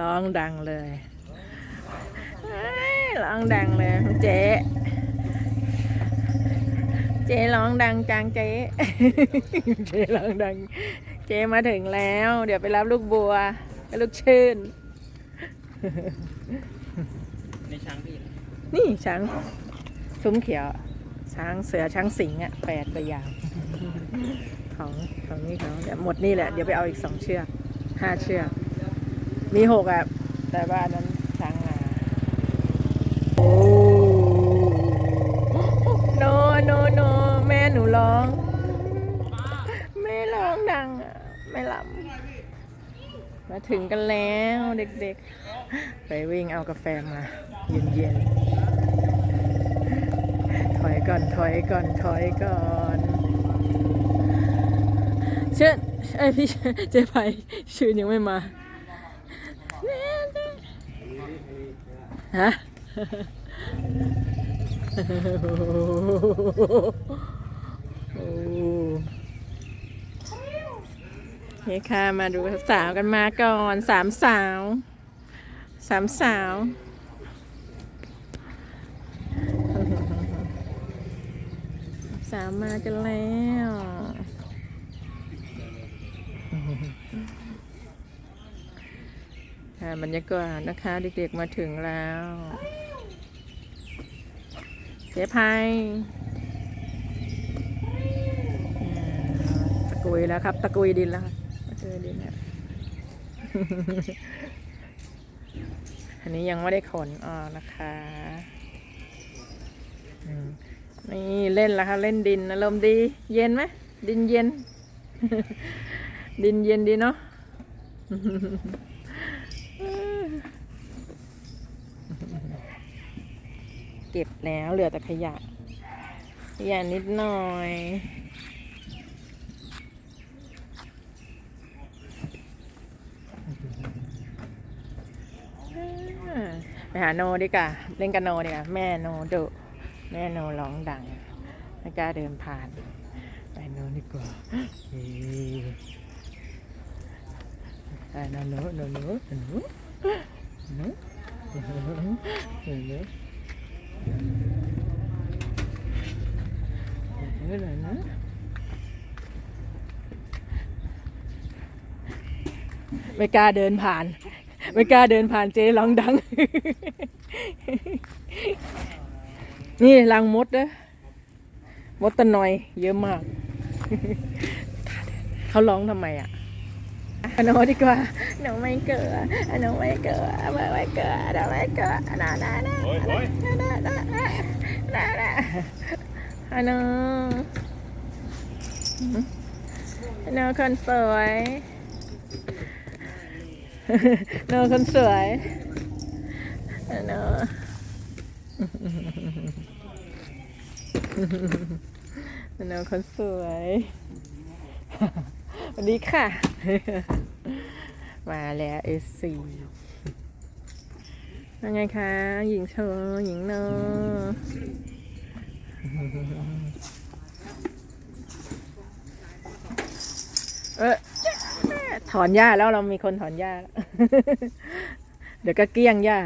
ร้องดังเลยเอ้ยร้องดังเลยเจ๊เจ๊ร้องดังจังเจ๊เจ๊ร้องดัง เจ๊มาถึงแล้ว เดี๋ยวไปรับลูกบัวกับลูกชื่นในช้างพี่นี่ช้างซุ้มเขียว ช้างเสือช้างสิงห์อะแปดตัวอย่างของของนี่เขาเดี๋ยวหมดนี่แหละ เดี๋ยวไปเอาอีกสองเชือกห้าเชือก มีหกอะ แต่ว่านนั้นช้างนาโอ้โนโนโนแม่หนูร้อง แม่ร้องดังอะ ไม่หลับมาถึงกันแล้วเด็กๆ ไปวิ่งเอากาแฟมา เย็นๆ ถอยก่อน ถอยก่อน ถอยก่อนเชิญไอพี่เจ๊ไพชื่อยังไม่มา ฮะนี่ค่ะ มาดูสาวกันมาก่อนสามสาวสามสาวสาวมากันแล้ว ค่ะบรรยากาศนะคะเด็กๆมาถึงแล้วเจ๊พายตะกุยแล้วครับ ตะกุยดินแล้วครับตะกุยดินแล้วอันนี้ยังไม่ได้ขนออกนะคะนี่เล่นแล้วค่ะเล่นดินอารมณ์ดี เย็นไหมดินเย็น ดินเย็นดีเนาะ เก็บแล้วเหลือแต่ขยะ ขยะนิดหน่อย ไปหาโนดีกว่าเล่นกับโนดีกว่าแม่โนดุแม่โนร้องดังไม่กล้าเดินผ่านไปโนดีกว่าเฮ้ยไปโนโนโนโนโนโนโนโน โนโนไม่กล้าเดินผ่าน ไม่กล้าเดินผ่านเจ๊ร้องดัง นี่รังมดนะมดตะนอย เยอะมาก เขาร้องทำไมอะอะ โนดีกว่าหนูไม่เกิดอหนูไม่เกิดไม่ไม่เกิดหนูไม่เกิดน่าน่าน่าโอ้ยโอ้ยน่าน่าน่าน่าน่าอะโนอะโนคนสวยโนคนสวยโนโนคนสวยสวัสดีค่ะ มาแล้วเอซียังไงคะหญิงโชว์หญิงโนเออถอนหญ้าแล้วเรามีคนถอนหญ้า เดี๋ยวก็เกลี้ยงหญ้า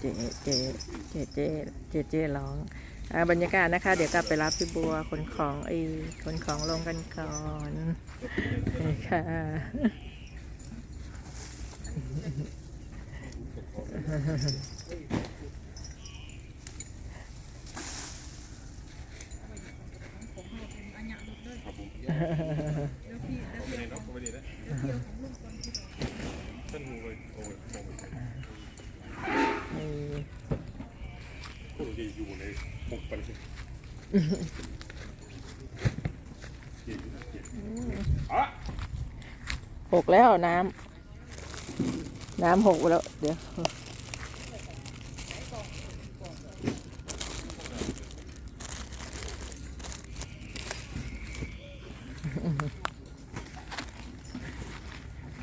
เจเจ เจเจเจเจร้องอ่าบรรยากาศนะคะ เดี๋ยวกลับไปรับพี่บัวขนของไอ้ขนของลงกันก่อนนี่ค่ะต้นหูเลยโอ้ยโอ้ย นี่ ผู้ดี อยู่ในหกปันสิอะหกแล้วน้ำ น้ำหกแล้ว เดี๋ยว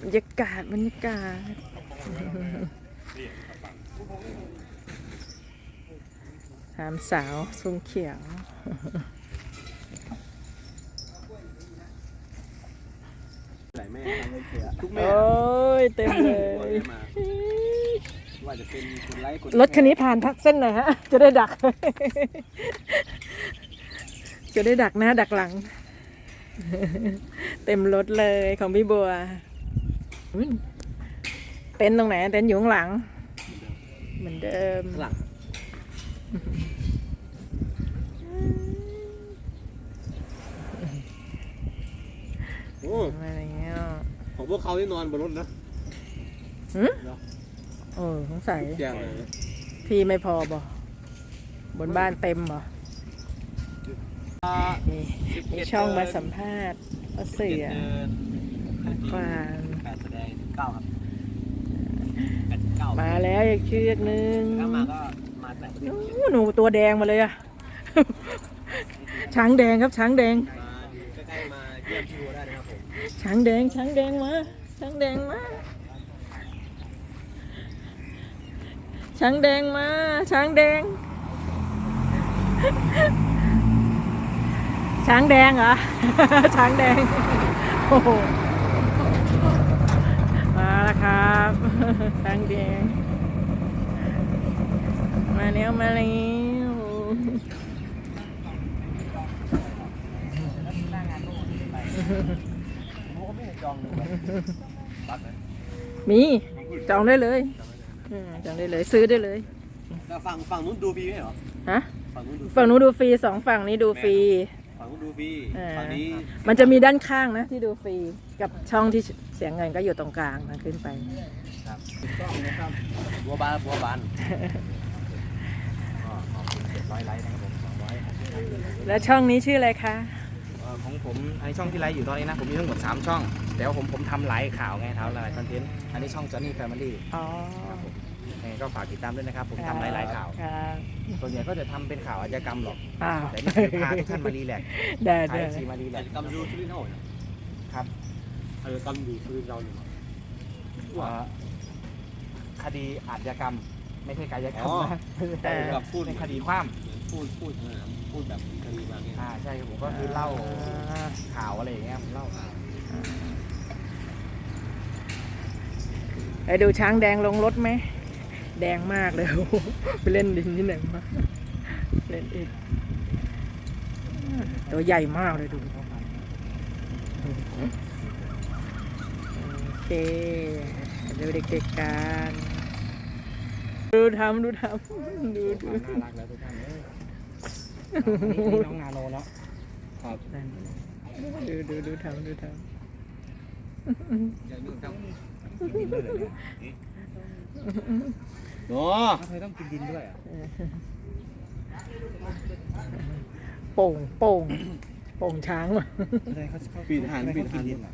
บรรยากาศบรรยากาศ สามสาวซุ้มเขียว หลายแม่ทำเลยเสือทุกโอแม่้ย เต็มเลยมาว่าจะเป็นคนไลค์คนรถคันนี้ผ่านทักเส้นไหนฮะ จะได้ดัก จะได้ดักหน้าดักหลัง เต็มรถเลยของพี่บัวอุ๊ยเต็นท์ตรงไหน เต็นท์อยู่ข้างหลัง เหมือนเดิมหลัง โอ้อะไรเงี้ยของพวกเขาที่นอนบนรถนะหืมโอ้สงสัยเตียงเลยที่ไม่พอบ่บนบ้านเต็มบ่มีมีช่องมาสัมภาษณ์ว่าเสือฟางแปดแสดงเก้าครับแปดเก้ามาแล้วอีกเชือกนึงถ้ามาก็มาแปดสิบโอ้หนูตัวแดงมาเลยอะ ช้างแดงครับช้างแดง มาใกล้ๆมาเยี่ยมพี่วัวได้นะครับผมช้างแดง ช้างแดงมา ช้างแดงมา ช้างแดงมา ช้างแดง ช้างแดงเหรอ ช้างแดง โอ้โห มาแล้วครับ ช้างแดง มาแล้วมาแล้ว จองดูไปรักเลยมีจองได้เลยอืมจองได้เลยซื้อได้เลยแล้วฝั่งฝั่งนู้นดูฟรีไหมเหรอฮะฝั่งนู้นดูฟรีฝั่งนู้นดูฟรีสองฝั่งนี้ดูฟรี ฝั่งนู้นดูฟรีอ่าฝั่งนี้มันจะมีด้านข้างนะที่ดูฟรีกับช่องที่เสียเงินก็อยู่ตรงกลางนะขึ้นไป ครับถูกต้องนะครับบัวบานบัวบานก็ขอบคุณเจ็ดร้อยไลค์นะครับผมสองร้อยแล้วช่องนี้ชื่ออะไรคะเอ่อ ของผมอันนี้ช่องที่ไลฟ์อยู่ตอนนี้นะ ผมมีทั้งหมด 3 ช่อง แต่ว่าผมผมทำไลฟ์ข่าวไงทำหลายคอนเทนต์อันนี้ช่อง Johnny Family อ๋อยังไงก็ฝากติดตามด้วยนะครับ ผมทำหลายๆข่าวครับส่วนใหญ่ก็จะทำเป็นข่าวอาชญากรรมหรอก อ้าวแต่นี่คือพาทุกท่านมารีแลกซ์ได้พาได้เอฟซีมารีแลกิกจซ์กรรมยูทูบเท่าไหร่ครับกิจกรรมอยู่คือเราอยู่เอ่อคดีอาชญากรรม ไม่ใช่กายกรรมอ๋อ นะ แต่แบบพูดเป็นคดีความ พูดพูดเออพูดแบบคดีมาเนี่ยอ่าใช่ครับผมก็คือเล่าอ่าข่าวอะไรอย่างเงี้ยผมเล่าข่าวไปดูช้างแดงลงรถไหม แดงมากเลยโอ้โหไปเล่นดินที่ไหนมาเล่นอีกตัวใหญ่มากเลยดูโอเคดูเด็กๆกัน ดูทำดูทำดูดู น่ารักแล้วทุกท่านเอ้ย นี่นี่น้องนาโนเนาะครับนั่นดูดูดูทำดูทอย่างนี้ครับกินด้วยเหรอเนี่ยโอ้ทำไมต้องกินดินด้วยอะำโป่งโป่งโป่งช้างว่ะอะไรเขาเขาปีนหันทำไมปีเขานกิหันนดินอะ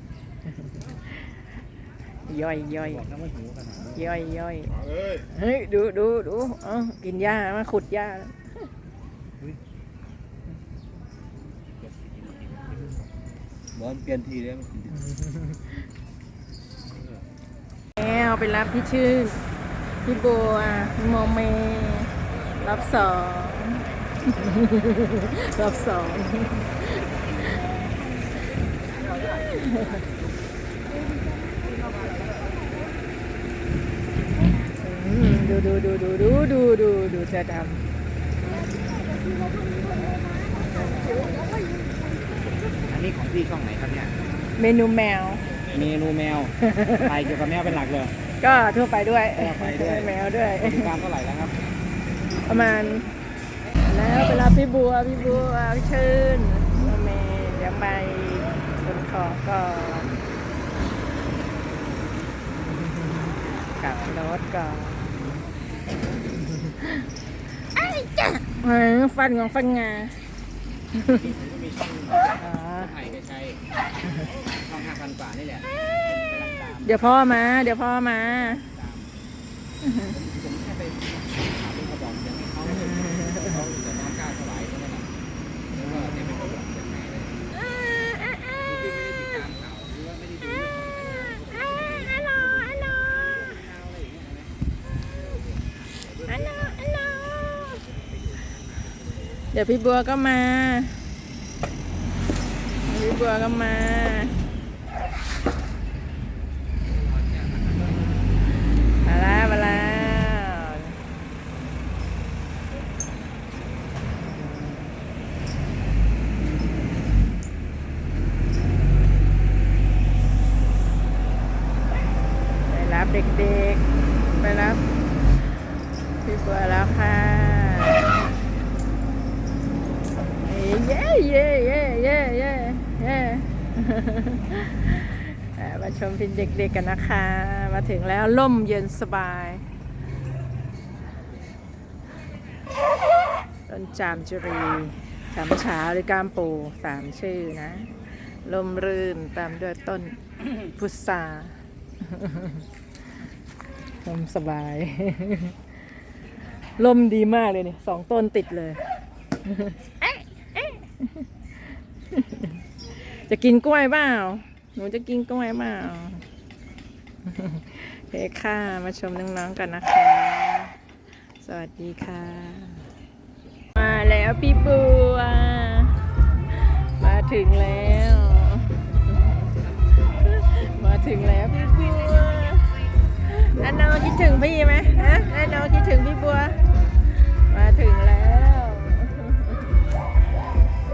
ย่อยย่อยบอกนะว่าหิวขนาดนี้ ย่อยย่อยเอ้ยเฮ้ยดูดูดูเอ้ากินหญ้ามาขุดหญ้า บอลเปลี่ยนทีเลยแมวไปรับพี่ชื่น พี่บัวพี่โมเมรับสองรับสองดูดูดูดูดูดูดูดูเสื้อดอันนี้ ของพี่ช่องไหนครับเนี่ยำเมนูแมว เมนูแมวไทยเกี่ยวกับแมวเป็นหลักเลย ก็ทั่วไปด้วยทั่วไปด้วย แมวด้วย ติดตามเท่าไหร่แล้วครับ ประมาณ แล้วไปรับพี่บัวพี่บัวพี่ชื่นโมเมเดี๋ยวไปบนขอก่อนกลับรถก่อนไอ้จ้ะเออฟันของฟันงามีช่องอ๋อ ไทยใกล้ๆช่องห้าพันกว่านี่แหละกำลังตามเดี๋ยวพ่อมา เดี๋ยวพ่อมา ตามผมแค่ไปถามเขาบอกยังให้เขาเขาจะน้องกล้าถวายเขาเนี่ยแล้วก็ยังไม่เขาบอกยังไงเลยที่ไม่ได้ติดตามข่าวหรือว่าไม่ได้ดูเรื่องของฮัลโหลฮัลโหลฮัลโหลเดี๋ยวพี่บัวก็มา บัวก็มามาแล้วมาแล้วไปรับเด็กๆ ไปรับพี่บัวแล้วค่ะเย้เย้เย้เย้เย้ มาชมพินเด็กๆกันนะคะ มาถึงแล้วล่มเย็นสบายต้นจามจุรีสามฉาหรือกามปูสามชื่อนะลมรื่นตามด้วยต้นพุทราลมสบาย ลมดีมากเลยนี่สองต้นติดเลย จะกินกล้วยเปล่า หนูจะกินกล้วยเปล่าโอเคค่ะ มาชมน้องๆกันนะคะ สวัสดีค่ะ มาแล้วพี่บัว มาถึงแล้ว มาถึงแล้วพี่บัวอันน้องคิดถึงพี่ไหมฮะอันน้องคิดถึงพี่บัว มาถึงแล้ว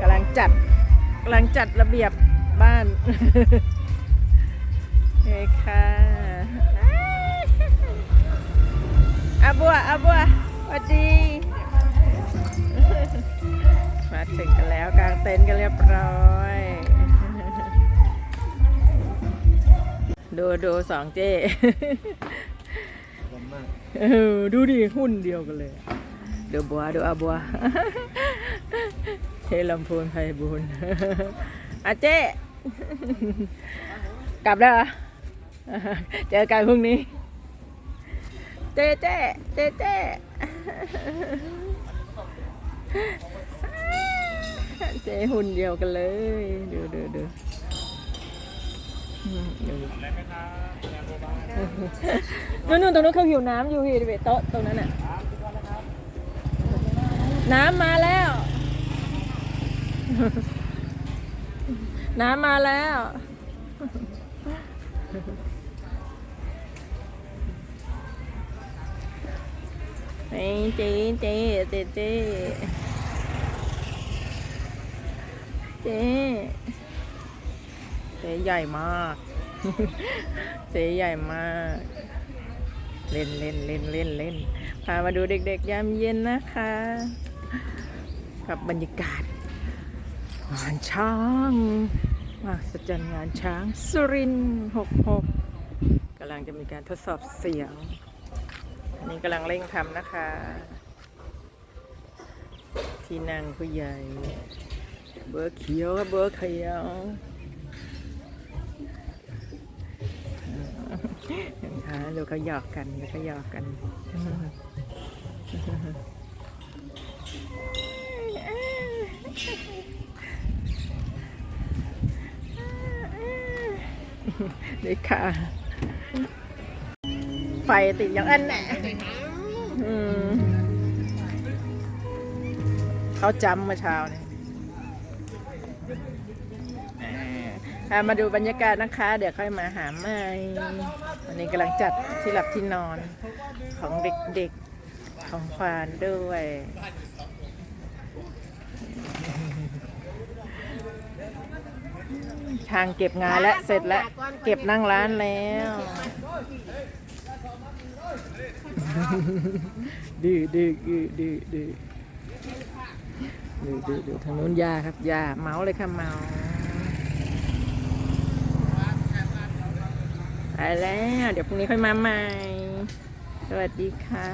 กำลังจัดกำลังจัดระเบียบ เฮ้ยค่ะอาบัวอาบัวสวัสดี มาถึงกันแล้วกางเต็นท์กันเรียบร้อย ดูดูสองเจ้ดูดิหุ้นเดียวกันเลยดูบัวดูอาบัวเทลำพูนไพบูลย์อาเจ๊ กลับแล้วเหรอเจอกันพรุ่งนี้ เจ๊เจ๊เจ๊เจ๊เจ๊หุ่นเดียวกันเลย ดูดูดูอืมดูนู่นนู่นตรงนู้นเขาหิวน้ำอยู่พี่โต๊ะตรงนั้นน่ะ น้ำมาแล้ว น้ำมาแล้ว นี่เจ๊เจ๊เจ๊เจ๊เจ๊เจ๊ใหญ่มากเจ๊ใหญ่มาก เล่นเล่นเล่นเล่นเล่นพามาดูเด็กๆยามเย็นนะคะ กับบรรยากาศงานช้าง มหัศจรรย์งานช้างสุรินหกหกกำลังจะมีการทดสอบเสียง อันนี้กำลังเร่งทำนะคะ ที่นั่งผู้ใหญ่ เบอร์เขียวกับเบอร์เขียวนะคะดูเขาหยอกกันดูเขาหยอกกัน นี่ค่ะ ไฟติดอย่างอันแหละอืมเขาจำเมื่อเช้าเนี่ยมาดูบรรยากาศนะคะ เดี๋ยวค่อยมาหาใหม่วันนี้กำลังจัดที่หลับที่นอนของเด็กๆของควานด้วย ทางเก็บงานและเสร็จแล้วเก็บนั่งร้านแล้ว ดื้อดื้อดื้อดื้อดื้อดูดูดูทางนู้นยาครับยาเมาเลยค่ะเมาไปแล้ว เดี๋ยวพรุ่งนี้ค่อยมาใหม่ สวัสดีค่ะ